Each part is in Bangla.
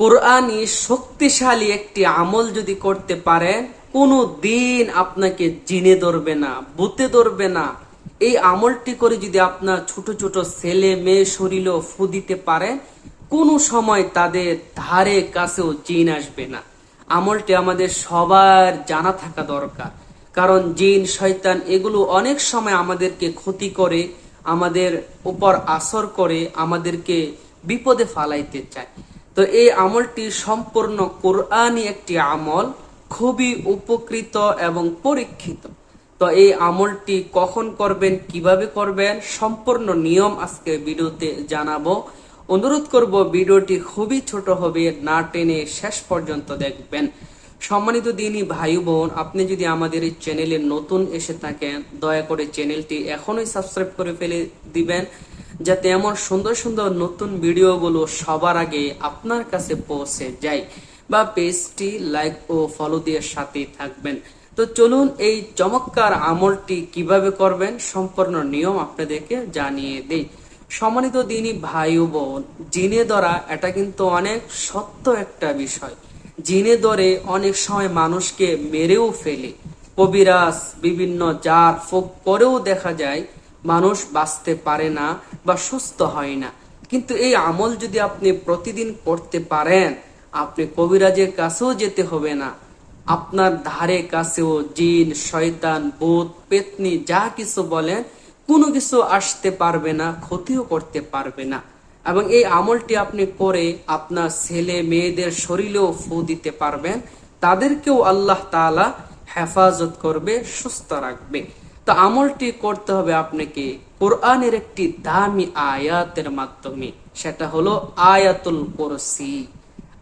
কোরআনই শক্তিশালী একটি আমল যদি করতে পারেন কোনো দিন আপনাকে জিনে ধরবে না, বুতে ধরবে না। এই আমলটি করে যদি আপনার ছোট ছোট ছেলে মেয়ে শরীরও ফু দিতে পারেন কোনো সময় তাদের ধারে কাছেও জিন আসবে না। আমলটি আমাদের সবার জানা থাকা দরকার। কারণ জিন, শয়তান এগুলো অনেক সময় আমাদেরকে ক্ষতি করে, আমাদের উপর আসর করে, আমাদেরকে বিপদে ফালাইতে চায়। তো এই আমলটি সম্পূর্ণ কোরআনই একটি আমল, খুবই উপকৃত এবং পরীক্ষিত। তো এই আমলটি কখন করবেন, কীভাবে করবেন, সম্পূর্ণ নিয়ম আজকে ভিডিওতে জানাব। অনুরোধ করব, ভিডিওটি খুবই ছোট হবে, না টেনে শেষ পর্যন্ত দেখবেন। সম্মানিত দিনী ভাই বোন আপনি যদি আমাদের এই চ্যানেলে নতুন এসে থাকেন, দয়া করে চ্যানেলটি এখনই সাবস্ক্রাইব করে ফেলে দিবেন। যাতে এমন সুন্দর সুন্দর নতুন ভিডিওগুলো সবার আগে আপনার কাছে পৌঁছে যায়। বা পেজটি লাইক ও ফলো দিয়ে সাথে থাকবেন। তো চলুন এই চমৎকার আমলটি কীভাবে করবেন সম্পূর্ণ নিয়ম আপনাদেরকে জানিয়ে দেই। সম্মানিত দিনী ভাই ও বোন, জিনে ধরা এটা কিন্তু অনেক সত্য একটা বিষয়। জিনে ধরে অনেক সময় মানুষকে মেরেও ফেলে। কবিরাজ, বিভিন্ন জার, ফোক করেও দেখা যায় মানুষ বাঁচতে পারে না বা সুস্থ হয় না। কিন্তু এই আমল যদি আপনি প্রতিদিন করতে পারেন, আপনি কবিরাজের কাছেও যেতে হবে না। আপনার ধারে কাছেও জিন, শয়তান বোধ পেতনি যা কিছু বলেন, কোনো কিছু আসতে পারবে না, ক্ষতিও করতে পারবে না। এবং এই আমলটি আপনি করে আপনার ছেলে, মেয়েদের শরীরেও ফু দিতে পারবেন। তাদেরকেও আল্লাহ তাআলা হেফাজত করবে, সুস্থ রাখবে। তো আমলটি করতে হবে আপনাকে কোরআনের একটি দামি আয়াতের মাধ্যমে। সেটা হলো আয়াতুল কুরসি।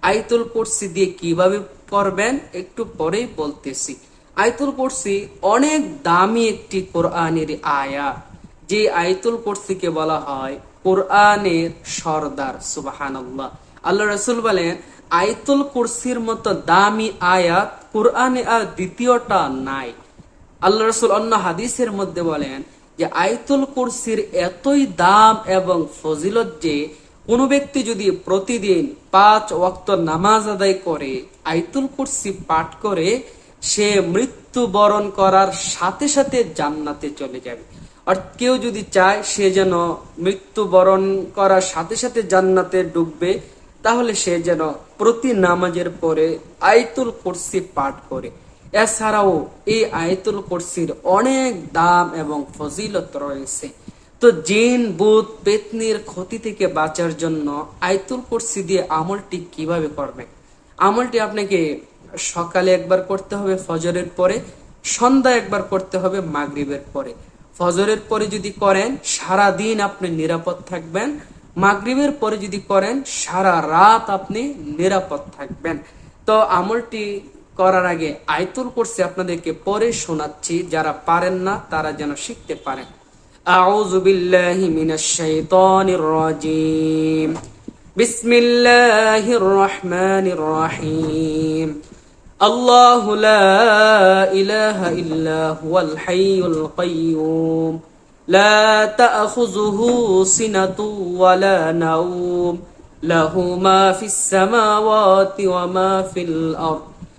আয়াতুল কুরসি দিয়ে কীভাবে করবেন একটু পরেই বলতেছি। আয়াতুল কুরসি অনেক দামি একটি কোরআনের আয়াত। যে আয়াতুল কুরসিকে বলা হয় কোরআনের সর্দার, সুবহানাল্লাহ। আল্লাহ রসুল বলেন, আয়াতুল কুরসির মতো দামি আয়াত কোরআনে আর দ্বিতীয়টা নাই। আল্লাহ রসুল অন্য হাদিসের মধ্যে বলেন যে আয়তুল কুরসির এতই দাম এবং ফজিলত যে কোনো ব্যক্তি যদি প্রতিদিন পাঁচ ওয়াক্ত নামাজ আদায় করে, আয়তুল কুরসি পাঠ করে, সে মৃত্যু বরণ করার সাথে সাথে জান্নাতে চলে যাবে। আর কেউ যদি চায় সে যেন মৃত্যু বরণ করার সাথে সাথে জান্নাতে ডুববে, তাহলে সে যেন প্রতি নামাজের পরে আয়তুল কুরসি পাঠ করে। এছাড়াও এই আয়তুল কুরসির অনেক দাম এবং ফজিলত রয়েছে। তো জিন বুধ পেতনির ক্ষতি থেকে বাঁচার জন্য আয়তুল কুরসি দিয়ে আমলটি কীভাবে করবেন আমলটি আপনাকে সকালে একবার করতে হবে, ফজরের পরে, সন্ধ্যা একবার করতে হবে, মাগরিবের পরে। ফজরের পরে যদি করেন সারা দিন আপনি নিরাপদ থাকবেন। মাগরিবের পরে যদি করেন, সারা রাত আপনি নিরাপদ থাকবেন। তো আমলটি করার আগে আয়তুল করছে আপনাদেরকে পরে শোনাচ্ছি, যারা পারেন না তারা যেন শিখতে পারেন। আউযুবিল্লাহি মিনাশ শাইতানির রাজিম। বিসমিল্লাহির রহমানির রহিম। আল্লাহু লা ইলাহা ইল্লা হুয়াল হাইয়ুল কাইয়্যুম লা তা'খুযুহু সিনাতু ওয়ালা নাওম। লাহু মা ফিস সামাওয়াতি ফিল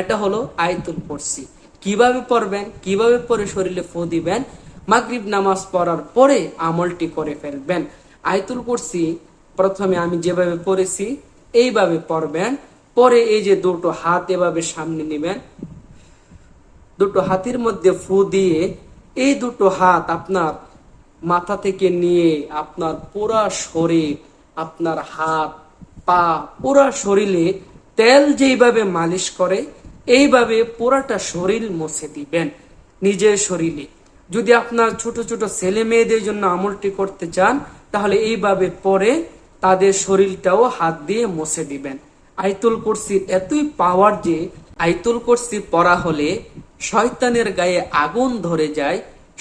এটা হলো আয়তুল কুরসি। কীভাবে পড়বেন, কীভাবে পরে শরীরে ফু দিবেন, মাগরিব নামাজ পড়ার পরে আমলটি করে ফেলবেন। আয়তুল কুরসি প্রথমে আমি যেভাবে পড়েছি, এইভাবে পড়বেন। পরে এই যে দুটো হাত এভাবে সামনে নেবেন, দুটো হাতের মধ্যে ফু দিয়ে এই দুটো হাত আপনার মাথা থেকে নিয়ে আপনার পুরা শরীর, আপনার হাত, পা পুরা শরীরে তেল যেইভাবে মালিশ করে এইভাবে পুরাটা শরীর মুছে দিবেন, নিজের শরীরে। যদি আপনার ছোট ছোট ছেলে মেয়েদের জন্য আমলটি করতে চান তাহলে এইভাবে পরে তাদের শরীরটাও হাত দিয়ে মুছে দিবেন। আইতুল কুরসির এতই পাওয়ার যে আইতুল কুরসি পড়া হলে শয়তানের গায়ে আগুন ধরে যায়,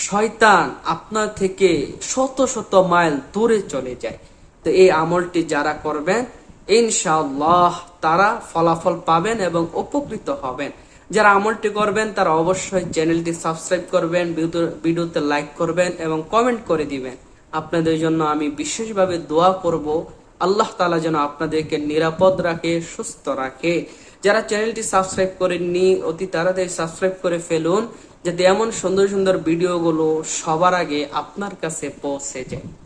শয়তান আপনার থেকে শত শত মাইল দূরে চলে যায়। তো এই আমলটি যারা করবেন ইনশাআল্লাহ তারা ফলাফল পাবেন এবং উপকৃত হবেন। যারা আমলটি করবেন, তারা অবশ্যই চ্যানেলটি সাবস্ক্রাইব করবেন ভিডিও- ভিডিওতে লাইক করবেন এবং কমেন্ট করে দিবেন। আপনাদের জন্য আমি বিশেষভাবে দোয়া করব, আল্লাহ তালা যেন আপনাদেরকে নিরাপদ রাখে, সুস্থ রাখে। যারা চ্যানেলটি সাবস্ক্রাইব করেননি, অতি তাড়াতাড়ি সাবস্ক্রাইব করে ফেলুন, যাতে এমন সুন্দর সুন্দর ভিডিওগুলো সবার আগে আপনার কাছে পৌঁছে যায়।